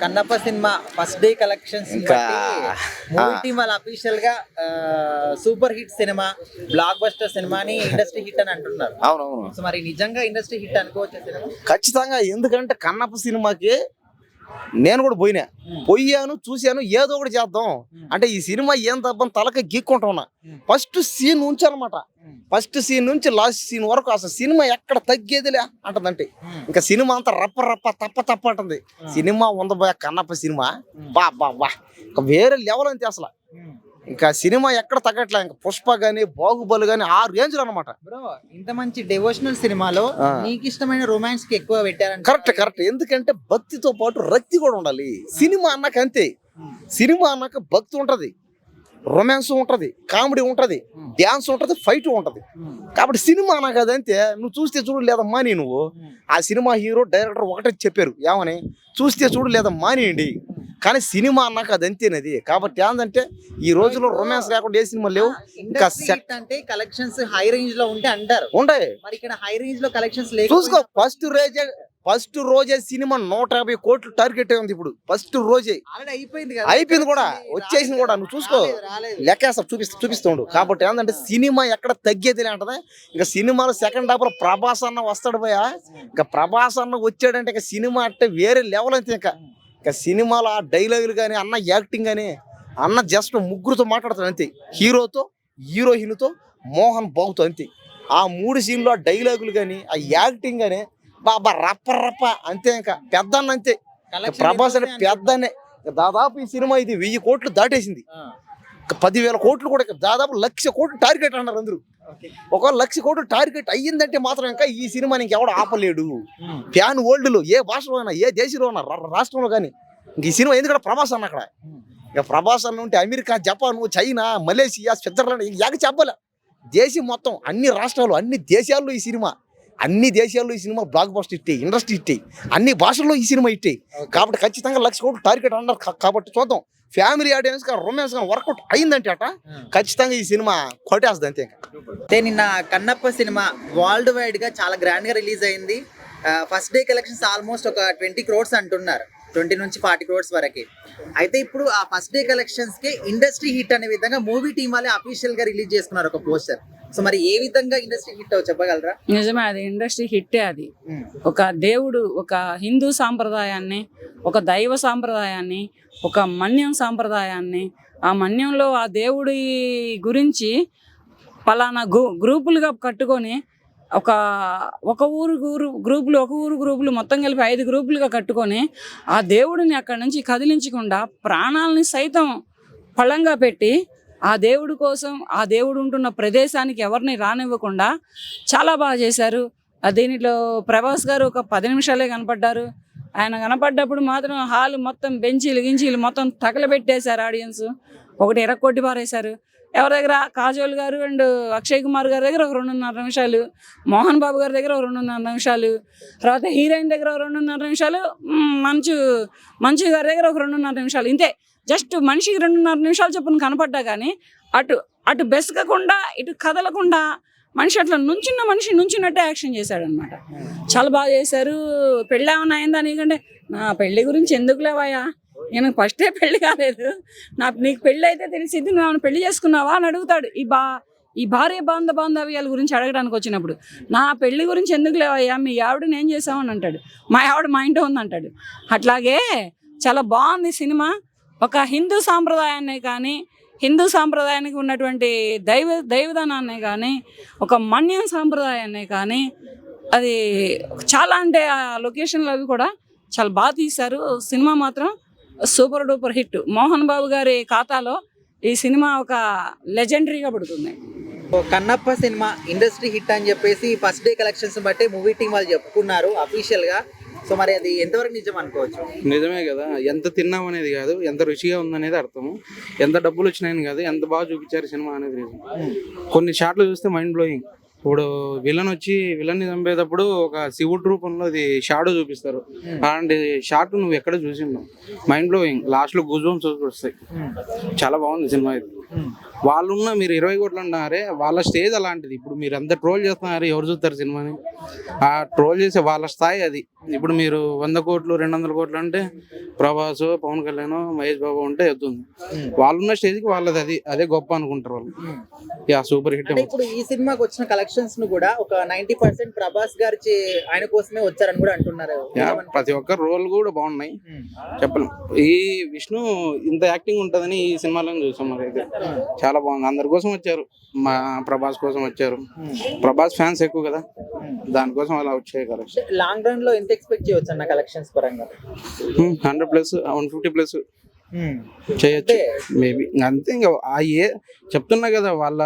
Kannappa cinema first day collections వాళ్ళ అఫీషియల్గా super hit cinema blockbuster cinema అని industry hit అని అంటున్నారు. అవునవును. సో మరి నిజంగా ఇండస్ట్రీ హిట్ అనుకోవచ్చు ఖచ్చితంగా ఎందుకంటే కన్నప్ప సినిమాకి నేను కూడా పోయినా. పోయాను చూశాను ఏదో ఒకటి చేద్దాం. అంటే ఈ సినిమా ఏం తప్పని తలక గీక్కుంటున్నా ఫస్ట్ సీన్ నుంచి అనమాట ఫస్ట్ సీన్ నుంచి లాస్ట్ సీన్ వరకు అసలు సినిమా ఎక్కడ తగ్గేదిలే అంటదంటే. ఇంకా సినిమా అంతా రప్ప రప్ప తప్ప తప్ప అంటుంది. సినిమా ఉందబోయే కన్నప్ప సినిమా. బా బా బా. వేరే లెవెల్ అంతే అసలు. ఇంకా సినిమా ఎక్కడ తగ్గట్లే ఇంకా పుష్ప గానీ బాహుబలి గానీ ఆ రేంజ్లో అనమాట బ్రో ఇంత మంచి డెవోషనల్ సినిమాలో. నీకు ఇష్టమైన రొమాన్స్కి ఎక్కువ పెట్టారంటే కరెక్ట్ కరెక్ట్ ఎందుకంటే భక్తితో పాటు రక్తి కూడా ఉండాలి. సినిమా అన్నాక అంతే. సినిమా అన్నాక భక్తి ఉంటది. రొమాన్స్ ఉంటది కామెడీ ఉంటది డ్యాన్స్ ఉంటది ఫైట్ ఉంటది. కాబట్టి సినిమా అన్నాక అదంతే నువ్వు చూస్తే చూడు లేదా మాని నువ్వు. ఆ. సినిమా హీరో డైరెక్టర్ ఒకటే చెప్పారు. ఏమని? చూస్తే చూడు లేదా మానేయండి కానీ సినిమా అన్నాక అది అంతేనది. కాబట్టి ఏంటంటే ఈ రోజుల్లో రొమాన్స్ లేకుండా ఏ సినిమా లేవు. ఇంకా సెట్ అంటే కలెక్షన్స్ హై రేంజ్లో ఉంటే అంటారు. ఉంటాయి. మరి ఇక్కడ హై రేంజ్లో కలెక్షన్స్ చూసుకో ఫస్ట్ రోజే ఫస్ట్ రోజే సినిమా నూట యాభై కోట్లు టార్గెట్ ఉంది ఇప్పుడు. ఫస్ట్ రోజే. అయిపోయింది అయిపోయింది కూడా. వచ్చేసింది కూడా. నువ్వు చూసుకో. లెక్కేస్తా చూపిస్తూ చూపిస్తుండు కాబట్టి ఏంటంటే సినిమా ఎక్కడ తగ్గేది అంటది ఇంకా సినిమాలో సెకండ్ హాఫ్లో ప్రభాస్ అన్న వస్తాడు పోయా. ఇంకా ప్రభాస్ అన్న వచ్చాడంటే ఇంకా సినిమా అంటే వేరే లెవెల్ అంతే ఇంకా. ఇంకా సినిమాలో ఆ డైలాగులు కానీ అన్న యాక్టింగ్ కానీ అన్న జస్ట్ ముగ్గురుతో మాట్లాడతాడు అంతే. హీరోతో హీరోయిన్తో మోహన్ బాబుతో అంతే. ఆ మూడు సీన్లో ఆ డైలాగులు కానీ ఆ యాక్టింగ్ కానీ బాబా రప్ప రప్ప అంతే ఇంకా. పెద్ద అన్న అంతే ప్రభాస్ అంటే ఎక్కువనే పెద్దనే దాదాపు ఈ సినిమా ఇది వెయ్యి కోట్లు దాటేసింది. పదివేల కోట్లు కూడా దాదాపు లక్ష కోట్లు టార్గెట్ అన్నారు అందరూ. ఒక లక్ష కోట్లు టార్గెట్ అయ్యిందంటే మాత్రం ఇంకా ఈ సినిమాని ఇంకెవడు ఆపలేడు. ఫ్యాన్ వరల్డ్లో ఏ భాషలో అయినా ఏ దేశంలో అయినా రాష్ట్రంలో కానీ. ఇంక ఈ సినిమా ఎందుకంటే ప్రభాస్ అన్న అక్కడ. ఇక ప్రభాస్ అన్న ఉంటే America Japan China Malaysia Switzerland ఇక యాక చెప్పలే. దేశం మొత్తం అన్ని రాష్ట్రాలు అన్ని దేశాల్లో ఈ సినిమా. అన్ని దేశాల్లో ఈ సినిమా బ్లాక్ బస్టర్ ఇట్టే ఇండస్ట్రీ ఇట్టే అన్ని భాషల్లో ఈ సినిమా ఇట్టే. కాబట్టి ఖచ్చితంగా లక్ష కోట్లు టార్గెట్ అన్నారు కాబట్టి చూద్దాం. ఫ్యామిలీ ఆడియన్స్ కానీ రొమాన్స్ కానీ వర్కౌట్ అయిందంటే అట. ఖచ్చితంగా ఈ సినిమా కొట్టేస్తుంది అంతే అయితే నిన్న కన్నప్ప సినిమా వరల్డ్ వైడ్గా చాలా గ్రాండ్గా రిలీజ్ అయింది. ఫస్ట్ డే కలెక్షన్స్ ఆల్మోస్ట్ ఒక ట్వంటీ క్రోడ్స్ అంటున్నారు. ట్వంటీ నుంచి ఫార్టీ క్రోడ్స్ వరకు. అయితే ఇప్పుడు ఆ ఫస్ట్ డే కలెక్షన్స్కి ఇండస్ట్రీ హిట్ అనే విధంగా మూవీ టీం వాళ్ళే అఫీషియల్గా రిలీజ్ చేసుకున్నారు ఒక పోస్టర్ సో మరి ఏ విధంగా ఇండస్ట్రీ హిట్ అవు చెప్పగలరా? నిజమే అది ఇండస్ట్రీ హిట్టే అది. ఒక దేవుడు ఒక హిందూ సాంప్రదాయాన్ని ఒక దైవ సాంప్రదాయాన్ని ఒక మన్యం సాంప్రదాయాన్ని ఆ మన్యంలో ఆ దేవుడి గురించి పలానా గ్రూ గ్రూపులుగా కట్టుకొని ఒక ఒక ఊరు ఊరు గ్రూపులు ఒక ఊరు గ్రూపులు మొత్తం కలిపి ఐదు గ్రూపులుగా కట్టుకొని ఆ దేవుడిని అక్కడి నుంచి కదిలించకుండా ప్రాణాలని సైతం పళంగా పెట్టి ఆ దేవుడి కోసం ఆ దేవుడు ఉంటున్న ప్రదేశానికి ఎవరిని రానివ్వకుండా చాలా బాగా చేశారు. దీనిలో ప్రభాస్ గారు ఒక పది నిమిషాలే కనపడ్డారు. ఆయన కనపడ్డప్పుడు మాత్రం హాల్ మొత్తం బెంచీలు గించీలు మొత్తం తగలబెట్టేశారు ఆడియన్స్. ఒకటి ఎరక్కొట్టి పారేశారు. ఎవరి దగ్గర? కాజోల్ గారు అండ్ అక్షయ్ కుమార్ గారి దగ్గర ఒక రెండున్నర నిమిషాలు. మోహన్ బాబు గారి దగ్గర ఒక రెండున్నర నిమిషాలు. తర్వాత హీరోయిన్ దగ్గర ఒక రెండున్నర నిమిషాలు. మంచు మంచు గారి దగ్గర ఒక రెండున్నర నిమిషాలు. ఇంతే. జస్ట్ మనిషికి రెండున్నర నిమిషాలు చొప్పున కనపడ్డా కానీ అటు అటు బెసకకుండా ఇటు కదలకుండా మనిషి అట్లా నుంచున్న మనిషి నుంచున్నట్టే యాక్షన్ చేశాడు అనమాట చాలా బాగా చేశారు. పెళ్ళి ఏమైనా అయిందా నీకంటే? నా పెళ్ళి గురించి ఎందుకు లేవాయా నేను ఫస్టే పెళ్ళి కాలేదు. నా నీకు పెళ్ళి అయితే తెలిసింది నువ్వు పెళ్ళి చేసుకున్నావా అని అడుగుతాడు. ఈ బా ఈ భార్య బాంధ బాంధవ్యాల గురించి అడగడానికి వచ్చినప్పుడు నా పెళ్ళి గురించి ఎందుకు లేవయ్యా? మీ ఆవిడ ఏం చేసామని అంటాడు. మా ఆవిడ మా ఇంట్లో ఉందంటాడు అట్లాగే చాలా బాగుంది సినిమా. ఒక హిందూ సాంప్రదాయాన్ని కానీ హిందూ సాంప్రదాయానికి ఉన్నటువంటి దైవ దైవదానాన్ని కానీ ఒక మన్యం సాంప్రదాయాన్ని కానీ అది చాలా అంటే ఆ లొకేషన్లు అవి కూడా చాలా బాగా తీశారు. సినిమా మాత్రం super duper hit. Mohan Babu గారి ఖాతాలో ఈ సినిమా ఒక లెజెండరీగా పడుతుంది. కన్నప్ప సినిమా ఇండస్ట్రీ హిట్ అని చెప్పేసి ఫస్ట్ డే కలెక్షన్స్ బట్టి మూవీ టీం వాళ్ళు చెప్పుకున్నారు అఫీషియల్గా. సో మరి అది ఎంతవరకు నిజం అనుకోవచ్చు? నిజమే కదా. ఎంత తిన్నాం అనేది కాదు ఎంత రుచిగా ఉందనేది అర్థము. ఎంత డబ్బులు వచ్చినాయని కాదు ఎంత బాగా చూపించారు సినిమా అనేది నిజం. కొన్ని షాట్లు చూస్తే మైండ్ బ్లోయింగ్ ఇప్పుడు విలన్ వచ్చి విలన్ని చంపేటప్పుడు ఒక శివుడు రూపంలో ఇది షాడో చూపిస్తారు. అలాంటి షాట్ నువ్వు ఎక్కడ చూసి మైండ్ బ్లోయింగ్ లాస్ట్లో గుజువం వస్తాయి. చాలా బాగుంది సినిమా ఇది. వాళ్ళున్న మీరు ఇరవై కోట్లు అంటున్నారే వాళ్ళ స్టేజ్ అలాంటిది. ఇప్పుడు మీరు ఎంత ట్రోల్ చేస్తున్నారే ఎవరు చూస్తారు సినిమాని? ఆ ట్రోల్ చేసే వాళ్ళ స్థాయి అది. ఇప్పుడు మీరు వంద కోట్లు రెండు వందల కోట్లు అంటే ప్రభాస్ పవన్ కళ్యాణ్ మహేష్ బాబు ఉంటే ఎత్తుంది. వాళ్ళున్న స్టేజ్కి వాళ్ళది అది అదే గొప్ప అనుకుంటారు వాళ్ళు. యా సూపర్ హిట్ ఇప్పుడు ఈ సినిమాకి వచ్చిన కలెక్షన్స్ను కూడా ఒక నైన్టీ పర్సెంట్ ప్రభాస్ గారి ఆయన కోసమే వచ్చారని కూడా అంటున్నారు. ప్రతి ఒక్క రోల్ కూడా బాగున్నాయి. చెప్పలేం. ఈ విష్ణు ఇంత యాక్టింగ్ ఉంటుందని ఈ సినిమాలో చూసాం మరి అయితే చాలా బాగుంది. అందరి కోసం వచ్చారు. మా ప్రభాస్ కోసం వచ్చారు. ప్రభాస్ ఫ్యాన్స్ ఎక్కువ కదా. దానికోసం అలా వచ్చాయి కలెక్షన్ లాంగ్ రన్లో ఎంత ఎక్స్పెక్ట్ చేయవచ్చు అన్న కలెక్షన్స్ పరంగా? Hundred plus one fifty plus చేయొచ్చు. మేబీ. అంతే ఇంకా ఆ ఏ చెప్తున్నా కదా వాళ్ళ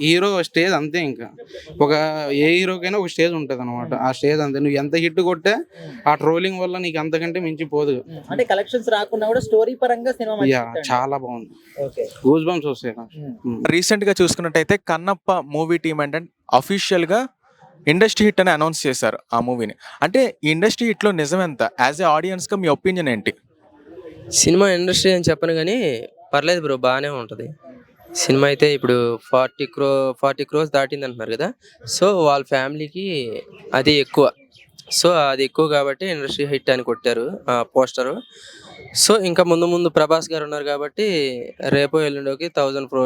హీరో స్టేజ్ అంతే ఇంకా. ఒక ఏ హీరోకైనా ఒక స్టేజ్ ఉంటుంది అనమాట ఆ స్టేజ్ అంతే. నువ్వు ఎంత హిట్ కొట్టే ఆ ట్రోలింగ్ వల్ల నీకు అంతకంటే మించి పోదు అంటే కలెక్షన్స్ రాకుండా కూడా స్టోరీ పరంగా సినిమా చాలా బాగుంది. ఓకే. గూస్ బంప్స్ వస్తాయి నాకు. ఉమ్. రీసెంట్గా చూసుకున్నట్టయితే కన్నప్ప మూవీ టీమ్ ఏంటంటే అఫీషియల్గా ఇండస్ట్రీ హిట్ అని అనౌన్స్ చేశారు ఆ మూవీని. అంటే ఈ ఇండస్ట్రీ హిట్లో నిజం ఎంత? యాజ్ ఏ ఆడియన్స్గా మీ ఒపీనియన్ ఏంటి? సినిమా ఇండస్ట్రీ అని చెప్పను కానీ పర్లేదు బ్రో బాగానే ఉంటుంది. సినిమా అయితే ఇప్పుడు ఫార్టీ క్రో ఫార్టీ క్రోస్ దాటింది అంటున్నారు కదా. సో వాళ్ళ ఫ్యామిలీకి అది ఎక్కువ. సో అది ఎక్కువ కాబట్టి ఇండస్ట్రీ హిట్ అని కొట్టారు ఆ పోస్టరు. సో ఇంకా ముందు ముందు ప్రభాస్ గారు ఉన్నారు కాబట్టి రేపు ఎల్లుండోకి థౌజండ్ ప్రో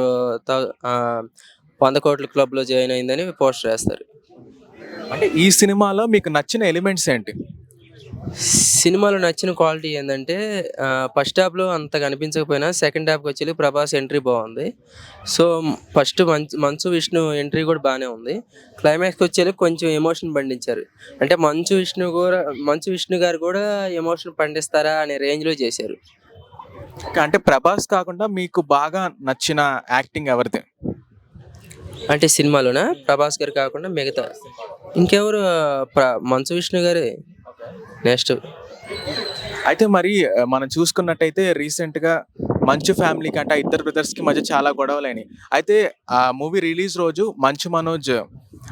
వంద కోట్ల క్లబ్లో జాయిన్ అయిందని పోస్టర్ వేస్తారు. అంటే ఈ సినిమాలో మీకు నచ్చిన ఎలిమెంట్స్ ఏంటి? సినిమాలో నచ్చిన క్వాలిటీ ఏంటంటే ఫస్ట్ హాఫ్లో అంత కనిపించకపోయినా సెకండ్ హాఫ్కి వచ్చి ప్రభాస్ ఎంట్రీ బాగుంది. So first Manchu Manchu Vishnu entry కూడా బాగానే ఉంది. క్లైమాక్స్కి వచ్చేది కొంచెం ఎమోషన్ పండించారు. అంటే మంచు విష్ణు కూడా మంచు విష్ణు గారు కూడా ఎమోషన్ పండిస్తారా అనే రేంజ్లో చేశారు. అంటే ప్రభాస్ కాకుండా మీకు బాగా నచ్చిన యాక్టింగ్ ఎవరిది? అంటే సినిమాలోనా? ప్రభాస్ గారు కాకుండా మిగతా. ఇంకెవరు ప్ర మంచు విష్ణు గారే? నెక్స్ట్ అయితే మరి మనం చూసుకున్నట్టయితే రీసెంట్గా మంచు ఫ్యామిలీకి అంటే ఆ ఇద్దరు బ్రదర్స్కి మధ్య చాలా గొడవలైనవి అయితే ఆ మూవీ రిలీజ్ రోజు మంచు మనోజ్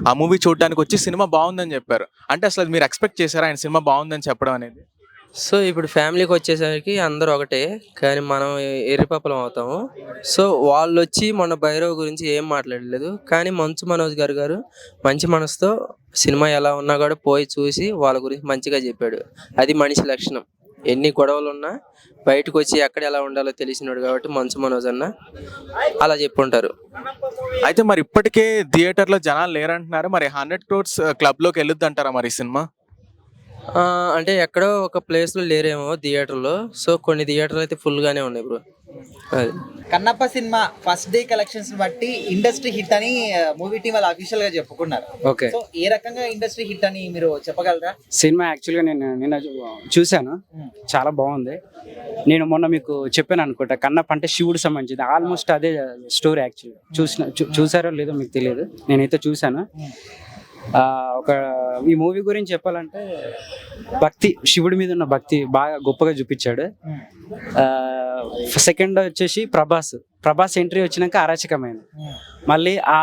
ఆ మూవీ చూడడానికి వచ్చి సినిమా బాగుందని చెప్పారు. అంటే అసలు మీరు ఎక్స్పెక్ట్ చేశారా? ఆయన సినిమా బాగుందని చెప్పడం అనేది? సో ఇప్పుడు ఫ్యామిలీకి వచ్చేసరికి అందరూ ఒకటే కానీ మనం ఎర్రిపప్పలం అవుతాము. సో వాళ్ళు వచ్చి మన భైరవ్ గురించి ఏం మాట్లాడలేదు. కానీ మంచు మనోజ్ గారు గారు మంచి మనసుతో సినిమా ఎలా ఉన్నా కూడా పోయి చూసి వాళ్ళ గురించి మంచిగా చెప్పాడు. అది మనిషి లక్షణం. ఎన్ని గొడవలు ఉన్నా బయటకు వచ్చి ఎక్కడ ఎలా ఉండాలో తెలిసినాడు కాబట్టి మంచు మనోజ్ అన్న అలా చెప్పుంటారు. అయితే మరి ఇప్పటికే థియేటర్లో జనాలు లేరంటున్నారు. మరి హండ్రెడ్ క్రోడ్స్ క్లబ్లోకి వెళ్ళొద్దు అంటారా మరి సినిమా అంటే ఎక్కడో ఒక ప్లేస్లో లేరేమో థియేటర్లో. సో కొన్ని థియేటర్లు అయితే ఫుల్గానే ఉన్నాయి bro. Kannappa cinema first day collections బట్టి ఇండస్ట్రీ హిట్ అని మూవీ టీం వాళ్ళు అఫీషియల్గా చెప్పుకున్నారు. ఓకే. సో ఏ రకంగా ఇండస్ట్రీ హిట్ అని మీరు చెప్పగలరా? సినిమా యాక్చువల్గా నేను నిన్న చూశాను. చాలా బాగుంది. నేను మొన్న మీకు చెప్పాను అనుకుంటా కన్నప్ప అంటే శివుడు సంబంధించింది. ఆల్మోస్ట్ అదే స్టోరీ యాక్చువల్ చూసిన చూసారో లేదో మీకు తెలియదు. నేనైతే చూశాను. ఒక ఈ మూవీ గురించి చెప్పాలంటే భక్తి శివుడి మీద ఉన్న భక్తి బాగా గొప్పగా చూపించాడు. సెకండ్ వచ్చేసి ప్రభాస్. ప్రభాస్ ఎంట్రీ వచ్చినాక అరాచకమైన మళ్ళీ ఆ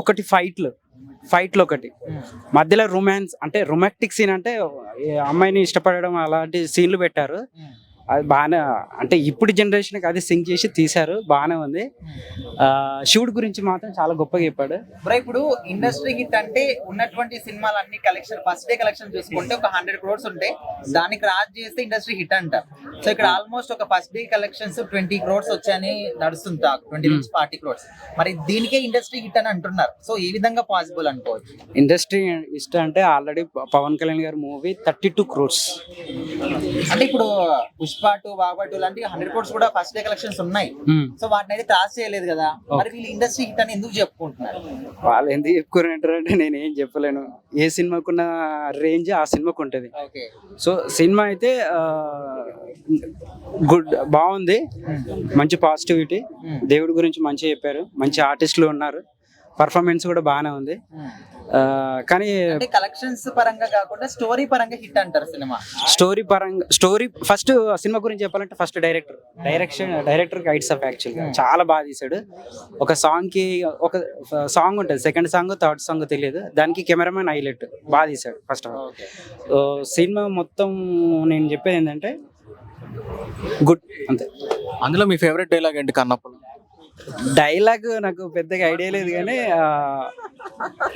ఒకటి ఫైట్లు ఫైట్లు ఒకటి. మధ్యలో రొమాన్స్ అంటే రొమాంటిక్ సీన్ అంటే అమ్మాయిని ఇష్టపడడం అలాంటి సీన్లు పెట్టారు. అది బాగానే అంటే ఇప్పుడు జనరేషన్కి అది సింక్ చేసి తీశారు బాగానే ఉంది. శివుడి గురించి మాత్రం చాలా గొప్పగా చెప్పాడు. బ్రో ఇప్పుడు ఇండస్ట్రీ హిట్ అంటే ఉన్నటువంటి సినిమాలన్నీ కలెక్షన్ ఫస్ట్ డే కలెక్షన్ చూసుకుంటే ఒక హండ్రెడ్ క్రోడ్స్ ఉంటే దానికి రాజ్ చేస్తే ఇండస్ట్రీ హిట్ అంటారు సో ఇక్కడ ఆల్మోస్ట్ ఒక first day collections twenty crores వచ్చాయని నడుస్తుంది ట్వంటీ నుంచి ఫార్టీ క్రోడ్స్ మరి దీనికే ఇండస్ట్రీ హిట్ అని అంటున్నారు. సో ఏ విధంగా పాసిబుల్ అనుకోవచ్చు? ఇండస్ట్రీ ఇష్టం అంటే ఆల్రెడీ పవన్ కళ్యాణ్ గారి మూవీ థర్టీ టూ క్రోర్స్. అంటే ఇప్పుడు పుష్ప టూ బాబా టూ లాంటి హండ్రెడ్ క్రోడ్స్ కూడా ఫస్ట్ డే కలెక్షన్స్ ఉన్నాయి. సో వాటిని అయితే క్రాస్ చేయలేదు కదా. మరి వీళ్ళు ఇండస్ట్రీ హిట్ అని ఎందుకు చెప్పుకుంటున్నారు? వాళ్ళు ఎందుకు చెప్పుకోరంటారు అంటే నేను ఏం చెప్పలేను. ఏ సినిమాకున్న రేంజ్ ఆ సినిమాకు ఉంటుంది సో సినిమా అయితే గుడ్ బాగుంది. మంచి పాజిటివిటీ దేవుడి గురించి మంచిగా చెప్పారు. మంచి ఆర్టిస్టులు ఉన్నారు. పర్ఫార్మెన్స్ కూడా బాగానే ఉంది. కానీ కలెక్షన్స్ పరంగా కాకుండా స్టోరీ పరంగా హిట్ అంటారు సినిమా. స్టోరీ పరంగా స్టోరీ ఫస్ట్ సినిమా గురించి చెప్పాలంటే first director. Direction director guides of actual చాలా బాగా తీశాడు. ఒక సాంగ్కి ఒక సాంగ్ ఉంటుంది. సెకండ్ సాంగ్ థర్డ్ సాంగ్ తెలియదు. దానికి కెమెరామెన్ హైలైట్. బాగా తీశాడు first of all. So cinema మొత్తం నేను చెప్పేది ఏంటంటే గుడ్ అంతే. అందులో మీ ఫేవరెట్ డైలాగ్ ఏంటి కన్నప్పలో? డైలాగ్ నాకు పెద్దగా ఐడియా లేదు కానీ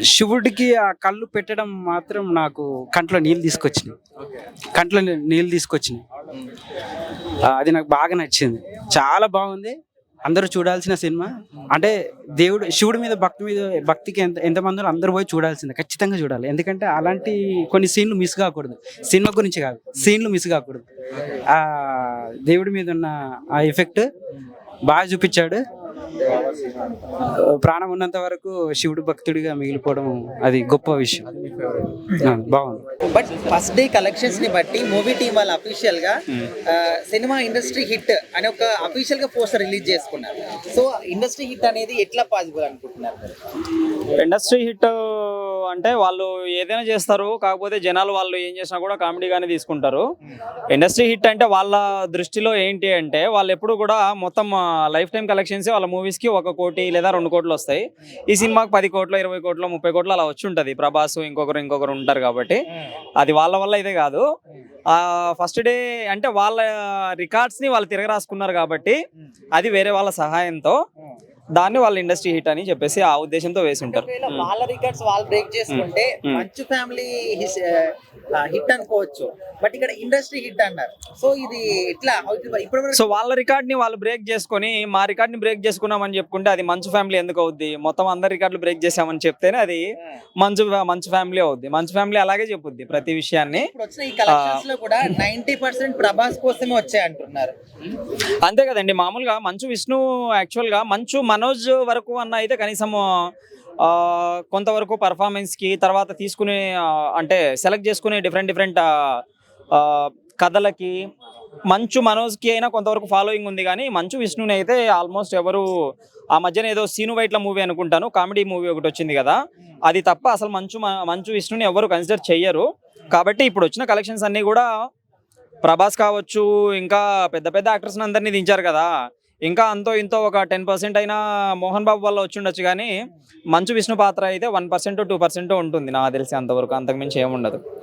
శివుడికి ఆ కళ్ళు పెట్టడం మాత్రం నాకు కంట్లో నీళ్ళు తీసుకొచ్చినాయి. కంట్లో నీళ్ళు తీసుకొచ్చినాయి. అది నాకు బాగా నచ్చింది. చాలా బాగుంది. అందరూ చూడాల్సిన సినిమా. అంటే దేవుడు శివుడి మీద భక్తి మీద భక్తికి ఎంత ఎంతమంది అందరూ పోయి చూడాల్సిందే. ఖచ్చితంగా చూడాలి. ఎందుకంటే అలాంటి కొన్ని సీన్లు మిస్ కాకూడదు. సినిమా గురించి కాదు సీన్లు మిస్ కాకూడదు. ఆ దేవుడి మీద ఉన్న ఆ ఎఫెక్ట్ బాగా చూపించాడు. ప్రాణం ఉన్నంత వరకు శివుడు భక్తుడిగా మిగిలిపోవడం అది గొప్ప విషయం. బాగుంది. బట్ ఫస్ట్ డే కలెక్షన్స్ని బట్టి మూవీ టీం వాళ్ళు అఫీషియల్గా సినిమా ఇండస్ట్రీ హిట్ అని ఒక అఫీషియల్గా పోస్టర్ రిలీజ్ చేసుకున్నారు. సో ఇండస్ట్రీ హిట్ అనేది ఎట్లా పాసిబుల్ అనుకుంటున్నారు? ఇండస్ట్రీ హిట్ అంటే వాళ్ళు ఏదైనా చేస్తారు కాకపోతే జనాలు వాళ్ళు ఏం చేసినా కూడా కామెడీగానే తీసుకుంటారు. ఇండస్ట్రీ హిట్ అంటే వాళ్ళ దృష్టిలో ఏంటి అంటే వాళ్ళు ఎప్పుడు కూడా మొత్తం లైఫ్ టైం కలెక్షన్స్ వాళ్ళ మూవీస్కి ఒక కోటి లేదా రెండు కోట్లు వస్తాయి. ఈ సినిమాకి పది కోట్లు ఇరవై కోట్లు ముప్పై కోట్లు అలా వచ్చి ఉంటుంది. ప్రభాస్ ఇంకొకరు ఇంకొకరు ఉంటారు కాబట్టి. అది వాళ్ళ వల్ల ఇదే కాదు. ఫస్ట్ డే అంటే వాళ్ళ రికార్డ్స్ని వాళ్ళు తిరగరాసుకున్నారు కాబట్టి అది వేరే వాళ్ళ సహాయంతో దాన్ని వాళ్ళ ఇండస్ట్రీ హిట్ అని చెప్పేసి ఆ ఉద్దేశంతో వేసి ఉంటారు వాళ్ళ రికార్డ్స్ వాళ్ళు బ్రేక్ చేసుకుంటే మంచు ఫ్యామిలీ హిట్ అనుకోవచ్చు. బట్ ఇక్కడ ఇండస్ట్రీ హిట్ అన్నారు. సో ఇది ఎట్లా? ఇప్పుడు సో వాళ్ళ రికార్డ్ని వాళ్ళు బ్రేక్ చేసుకొని మా రికార్డ్ని బ్రేక్ చేసుకున్నామని చెప్పుకుంటే అది మంచు ఫ్యామిలీ ఎందుకు అవుద్ది? మొత్తం అందరి రికార్డులు బ్రేక్ చేసామని చెప్తేనే అది మంచు మంచు ఫ్యామిలీ అవుద్ది. మంచు ఫ్యామిలీ అలాగే చెప్పుద్ది ప్రతి విషయాన్ని. ఇప్పుడు వచ్చిన ఈ కలెక్షన్స్లో కూడా నైన్టీ పర్సెంట్ ప్రభాస్ కోసమే వచ్చాయి అంటున్నారు. అంతే కదండి. మామూలుగా మంచు విష్ణు యాక్చువల్గా మంచు మనోజ్ వరకు అన్న అయితే కనీసం కొంతవరకు పర్ఫార్మెన్స్కి తర్వాత తీసుకునే అంటే సెలెక్ట్ చేసుకునే డిఫరెంట్ డిఫరెంట్ కథలకి మంచు మనోజ్కి అయినా కొంతవరకు ఫాలోయింగ్ ఉంది కానీ మంచు విష్ణుని అయితే ఆల్మోస్ట్ ఎవరు ఆ మధ్యన ఏదో సీను వైట్ల మూవీ అనుకుంటాను కామెడీ మూవీ ఒకటి వచ్చింది కదా అది తప్ప అసలు మంచు మ- మంచు విష్ణుని ఎవరు కన్సిడర్ చెయ్యరు. కాబట్టి ఇప్పుడు వచ్చిన కలెక్షన్స్ అన్నీ కూడా ప్రభాస్ కావచ్చు ఇంకా పెద్ద పెద్ద యాక్టర్స్ని అందరినీ దించారు కదా ఇంకా అంతో ఇంతో ఒక టెన్ పర్సెంట్ అయినా మోహన్ బాబు వల్ల వచ్చిండొచ్చు కానీ మంచు విష్ణు పాత్ర అయితే వన్ పర్సెంట్ టూ పర్సెంట్ ఉంటుంది నాకు తెలిసి అంతవరకు. అంతకుమించి ఏముండదు.